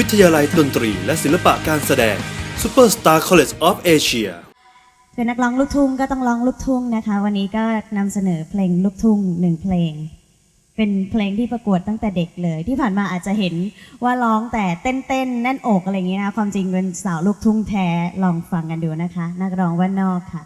วิทยาลัยดนตรีและศิลปะการแสดง Superstar College of Asia เป็นนักร้องลูกทุ่งก็ต้องร้องลูกทุ่งนะคะ วันนี้ก็นำเสนอเพลงลูกทุ่งหนึ่งเพลง เป็นเพลงที่ประกวดตั้งแต่เด็กเลย ที่ผ่านมาอาจจะเห็นว่าร้องแต่เต้นเต้นแน่นอกอะไรอย่างเงี้นะความจริงเป็นสาวลูกทุ่งแท้ลองฟังกันดูนะคะ นักร้องว่านอกค่ะ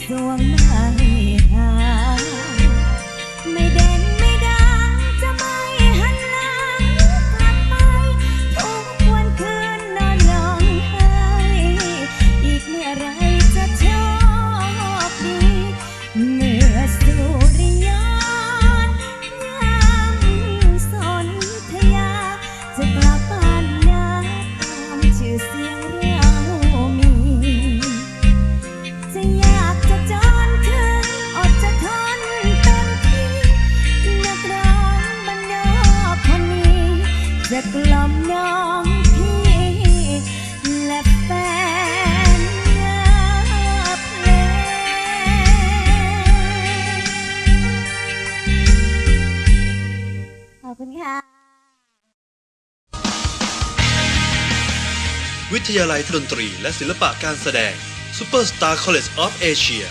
the one I ขอบคุณค่ะ วิทยาลัยดนตรีและศิลปะการแสดง Superstar College of Asia